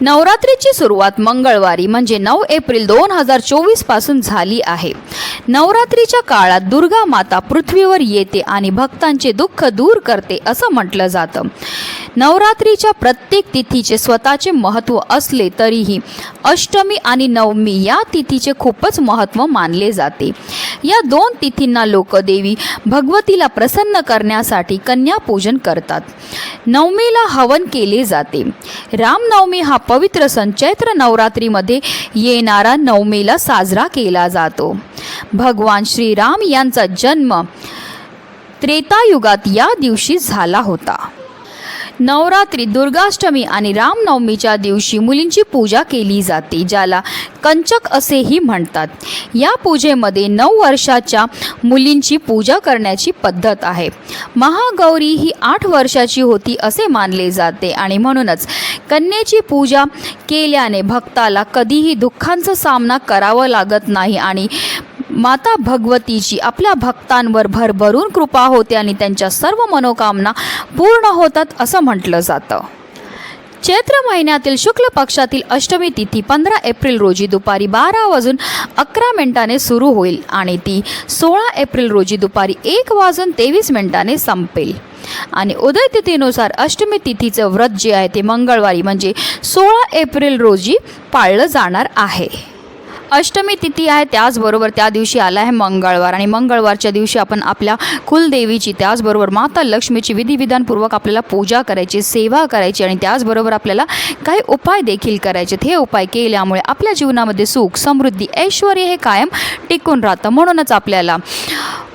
नवरात्रीची सुरुवात मंगळवारी म्हणजे नऊ एप्रिल दोन हजार चोवीसपासून झाली आहे. नवरात्रीच्या काळात दुर्गा माता पृथ्वीवर येते आणि भक्तांचे दुःख दूर करते असं म्हटलं जातं. नवरात्रीच्या प्रत्येक तिथीचे स्वतःचे महत्त्व असले तरीही अष्टमी आणि नवमी या तिथीचे खूपच महत्त्व मानले जाते. या दोन तिथींना लोक देवी भगवतीला प्रसन्न करण्यासाठी कन्यापूजन करतात. नवमीला हवन केले जाते. रामनवमी हा पवित्र सण चैत्र नवरात्रीमध्ये येणारा नवमीला साजरा केला जातो. भगवान श्रीराम यांचा जन्म त्रेतायुगात या दिवशी झाला होता. नवरात्री दुर्गाष्टमी आणि रामनवमीच्या दिवशी मुलींची पूजा केली जाते ज्याला कंचक असेही म्हणतात. या पूजेमध्ये नऊ वर्षाच्या मुलींची पूजा करण्याची पद्धत आहे. महागौरी ही आठ वर्षाची होती असे मानले जाते आणि म्हणूनच कन्येची पूजा केल्याने भक्ताला कधीही दुःखांचा सामना करावा लागत नाही आणि माता भगवतीची आपल्या भक्तांवर भरभरून कृपा होते आणि त्यांच्या सर्व मनोकामना पूर्ण होतात असं म्हटलं जातं. चैत्र महिन्यातील शुक्ल पक्षातील अष्टमी तिथी पंधरा एप्रिल रोजी दुपारी बारा वाजून अकरा मिनिटाने सुरू होईल आणि ती सोळा एप्रिल रोजी दुपारी एक वाजून तेवीस मिनिटाने संपेल. आणि उदय तिथीनुसार अष्टमी तिथीचं व्रत जे आहे ते मंगळवारी म्हणजे सोळा एप्रिल रोजी पाळलं जाणार आहे. अष्टमी तिथी आहे त्याचबरोबर त्या दिवशी आला आहे मंगळवार. आणि मंगळवारच्या दिवशी आपण आपल्या कुलदेवीची त्याचबरोबर माता लक्ष्मीची विधिविधानपूर्वक आपल्याला पूजा करायची सेवा करायची आणि त्याचबरोबर आपल्याला काही उपाय देखील करायचे. हे उपाय केल्यामुळे आपल्या जीवनामध्ये सुख समृद्धी ऐश्वर हे कायम टिकून राहतं. म्हणूनच आपल्याला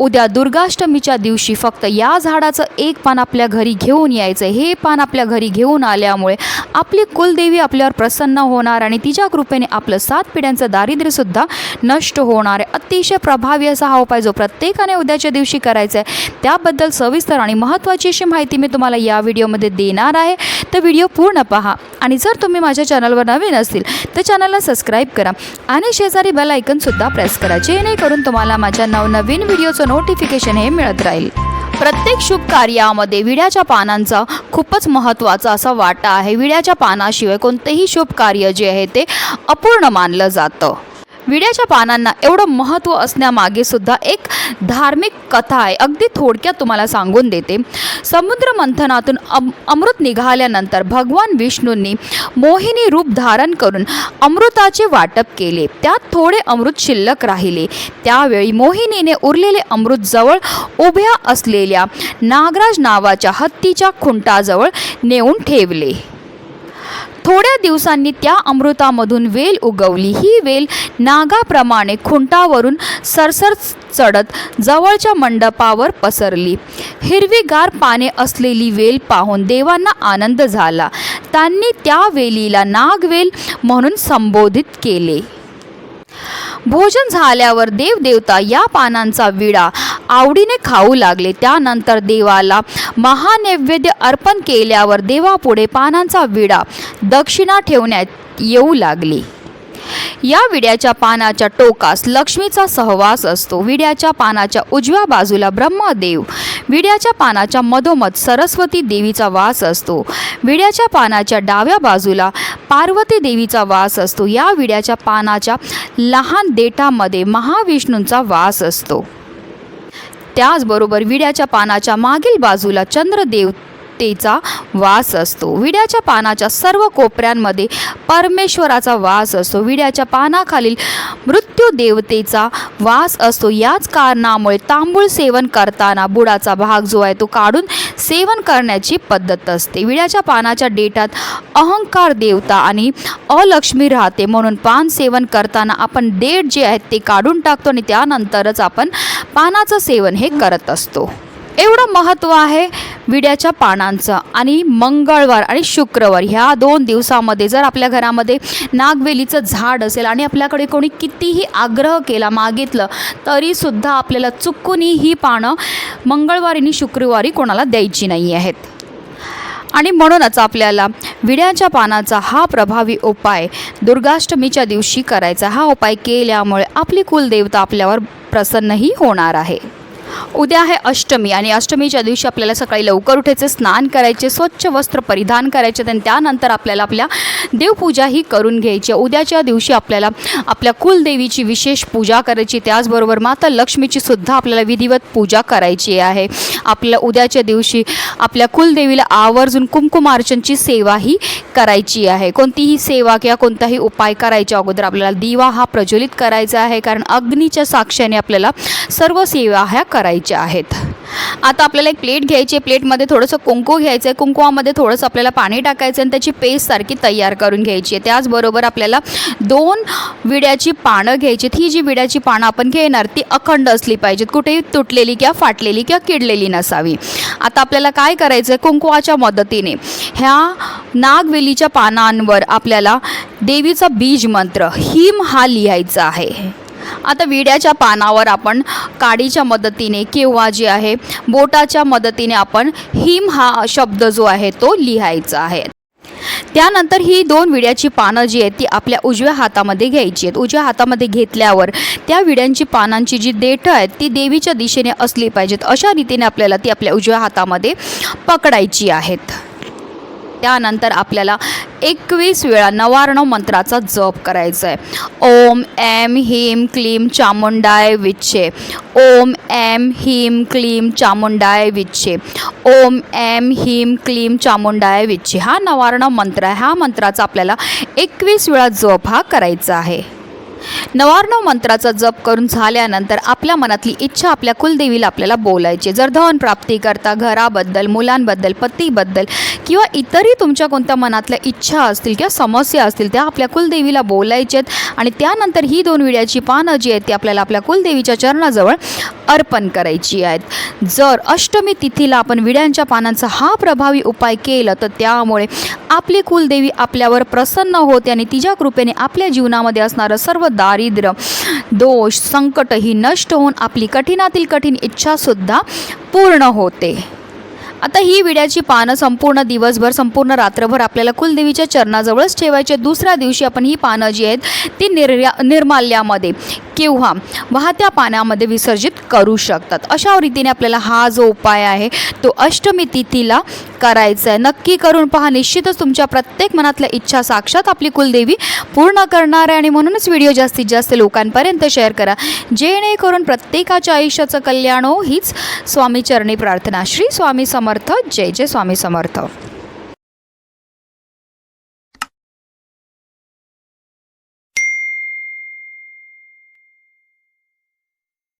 उद्या दुर्गाष्टमीच्या दिवशी फक्त या झाडाचं एक पान आपल्या घरी घेऊन यायचं. हे पान आपल्या घरी घेऊन आल्यामुळे आपली कुलदेवी आपल्यावर प्रसन्न होणार आणि तिच्या कृपेने आपलं सात पिढ्यांचं दारिद्र्यसुद्धा नष्ट होणार आहे. अतिशय प्रभावी असा हा उपाय जो प्रत्येकाने उद्याच्या दिवशी करायचा आहे त्याबद्दल सविस्तर आणि महत्त्वाची अशी माहिती मी तुम्हाला या व्हिडिओमध्ये देणार आहे. तर व्हिडिओ पूर्ण पहा आणि जर तुम्ही माझ्या चॅनलवर नवीन असतील तर चॅनलला सबस्क्राईब करा आणि शेजारी बेल आयकनसुद्धा प्रेस करा जेणेकरून तुम्हाला माझ्या नवनवीन व्हिडिओचं नोटिफिकेशन हे मिळत राहील. प्रत्येक शुभ कार्यामध्ये विड्याच्या पानांचा खूपच महत्त्वाचा असा वाटा आहे. विड्याच्या पानाशिवाय कोणतेही शुभ कार्य जे आहे ते अपूर्ण मानलं जातं. विड्याच्या पानांना एवढं महत्त्व असण्यामागे सुद्धा एक धार्मिक कथा आहे. अगदी थोडक्यात तुम्हाला सांगून देते. समुद्र मंथनातून अम अमृत निघाल्यानंतर भगवान विष्णूंनी मोहिनी रूप धारण करून अमृताचे वाटप केले. त्यात थोडे अमृत शिल्लक राहिले. त्यावेळी मोहिनीने उरलेले अमृत जवळ उभ्या असलेल्या नागराज नावाच्या हत्तीच्या खुंटाजवळ नेऊन ठेवले. थोड्या दिवसांनी त्या अमृतामधून वेल उगवली. ही वेल नागाप्रमाणे खुंटावरून सरसर चढत जवळच्या मंडपावर पसरली. हिरवीगार पाने असलेली वेल पाहून देवांना आनंद झाला. त्यांनी त्या वेलीला नागवेल म्हणून संबोधित केले. भोजन झाल्यावर देवदेवता या पानांचा विडा आवडीने खाऊ लागले. त्यानंतर देवाला महानैवेद्य अर्पण केल्यावर देवापुढे पानांचा विडा दक्षिणा ठेवण्यात येऊ लागली. या विड्याच्या पानाच्या टोकास लक्ष्मीचा सहवास असतो. विड्याच्या पानाच्या उजव्या बाजूला ब्रह्मदेव विड्याच्या पानाच्या मधोमध सरस्वती देवीचा वास असतो. विड्याच्या पानाच्या डाव्या बाजूला पार्वती देवीचा वास असतो. या विड्याच्या पानाच्या लहान देठामध्ये महाविष्णूंचा वास असतो. त्याचबरोबर विड्याच्या पानाच्या मागील बाजूला चंद्रदेव तेचा वास असतो. विड्याच्या पानाच्या सर्व कोपऱ्यांमध्ये परमेश्वराचा वास असतो. विड्याच्या पानाखालील मृत्यू देवतेचा वास असतो. याच कारणामुळे तांबूळ सेवन करताना बुडाचा भाग जो आहे तो काढून सेवन करण्याची पद्धत असते. विड्याच्या पानाच्या डेटात अहंकार देवता आणि अलक्ष्मी राहते. म्हणून पान सेवन करताना आपण डेट जे आहेत ते काढून टाकतो आणि त्यानंतरच आपण पानाचं सेवन हे करत असतो. एवढं महत्त्व आहे. विड्याच्या पानांचं आणि मंगळवार आणि शुक्रवार ह्या दोन दिवसामध्ये जर आपल्या घरामध्ये नागवेलीचं झाड असेल आणि आपल्याकडे कोणी कितीही आग्रह केला मागितलं तरीसुद्धा आपल्याला चुकूनही ही पानं मंगळवारी आणि शुक्रवारी कोणाला द्यायची नाही आहेत. आणि म्हणूनच आपल्याला विड्याच्या पानाचा हा प्रभावी उपाय दुर्गाष्टमीच्या दिवशी करायचा. हा उपाय केल्यामुळे आपली कुलदेवता आपल्यावर प्रसन्नही होणार आहे. उद्या आहे अष्टमी आणि अष्टमीच्या दिवशी आपल्याला सकाळी लवकर उठायचे स्नान करायचे स्वच्छ वस्त्र परिधान करायचे आणि त्यानंतर आपल्याला आपल्या देवपूजाही करून घ्यायची. आहे. उद्याच्या दिवशी आपल्याला आपल्या कुलदेवीची विशेष पूजा करायची. त्याचबरोबर माता लक्ष्मीची सुद्धा आपल्याला विधिवत पूजा करायची आहे. आपल्या उद्याच्या दिवशी आपल्या कुलदेवीला आवर्जून कुमकुमार्चनची सेवाही करायची आहे. कोणतीही सेवा किंवा कोणताही उपाय करायच्या अगोदर आपल्याला दिवा हा प्रज्वलित करायचा आहे कारण अग्नीच्या साक्षाने आपल्याला सर्व सेवा ह्या करायच्या आहेत. आता आपल्याला एक प्लेट घ्यायची आहे. प्लेटमध्ये थोडंसं कुंकू घ्यायचं आहे. कुंकुवामध्ये थोडंसं आपल्याला पाणी टाकायचं आणि त्याची पेस्टसारखी तयार करून घ्यायची आहे. त्याचबरोबर आपल्याला दोन विड्याची पानं घ्यायची ही जी विड्याची पानं आपण घेणार ती अखंड असली पाहिजेत. कुठेही तुटलेली किंवा फाटलेली किंवा किडलेली नसावी. आता आपल्याला काय करायचं आहे? कुंकुवाच्या मदतीने. ह्या नागवेलीच्या पानांवर आपल्याला देवीचा बीज मंत्र हिम हा लिहायचा आहे. आता विड्याच्या पानावर आपण काडीच्या मदतीने किंवा जे आहे बोटाच्या मदतीने आपण हिम हा शब्द जो आहे तो लिहायचा आहे. त्यानंतर ही दोन विड्याची पानं जी आहेत ती आपल्या उजव्या हातामध्ये घ्यायची आहेत. उजव्या हातामध्ये घेतल्यावर त्या विड्यांची पानांची जी देठं आहेत ती देवीच्या दिशेने असली पाहिजेत. अशा रीतीने आपल्याला ती आपल्या उजव्या हातामध्ये पकडायची आहेत. त्यानंतर आपल्याला एकवीस वेळा नवार्ण मंत्राचा जप करायचा आहे. ओम एम ह्रीम क्लीम चामुंडाय विच्छे. ओम एम ह्रीम क्लीम चामुंडाय विच्छे. ओम एम ह्रीम क्लीम चामुंडाय विच्छे. हा नवार्ण मंत्र आहे. ह्या मंत्राचा आपल्याला एकवीस वेळा जप हा करायचा आहे. नवार्णव मंत्राचा जप करून झाल्यानंतर आपल्या मनातली इच्छा आपल्या कुलदेवीला आपल्याला बोलायची. जर धन प्राप्ती करता घराबद्दल मुलांबद्दल पतीबद्दल किंवा इतरही तुमच्या कोणत्या मनातल्या इच्छा असतील किंवा समस्या असतील त्या आपल्या कुलदेवीला बोलायच्यात आणि त्यानंतर ही दोन विड्याची पानं जी आहेत ती आपल्याला आपल्या कुलदेवीच्या चरणाजवळ अर्पण करायची आहेत. जर अष्टमी तिथीला आपण विड्यांच्या पानांचा हा प्रभावी उपाय केला तर त्यामुळे आपली कुलदेवी आपल्यावर प्रसन्न होते आणि तिच्या कृपेने आपल्या जीवनामध्ये असणारं सर्व दारिद्र्य दोष संकट ही नष्ट होऊन आपली कठीणातील कठीण इच्छासुद्धा पूर्ण होते. आता ही विड्याची पानं संपूर्ण दिवसभर संपूर्ण रात्रभर आपल्याला कुलदेवीच्या चरणाजवळच ठेवायचे. दुसऱ्या दिवशी आपण ही पानं जी आहेत ती निर्या निर्माल्यामध्ये किंवा वाहत्या पाण्यामध्ये विसर्जित करू शकतात. अशा रीतीने आपल्याला हा जो उपाय आहे तो अष्टमी तिथीला करायचा आहे. नक्की करून पहा. निश्चितच तुमच्या प्रत्येक मनातल्या इच्छा साक्षात आपली कुलदेवी पूर्ण करणार आहे आणि म्हणूनच व्हिडिओ जास्तीत जास्त लोकांपर्यंत शेअर करा. जेणेकरून प्रत्येकाच्या आयुष्याचं कल्याण हो हीच स्वामी चरणी प्रार्थना. श्री स्वामी समर्थ. जय जय स्वामी समर्थ.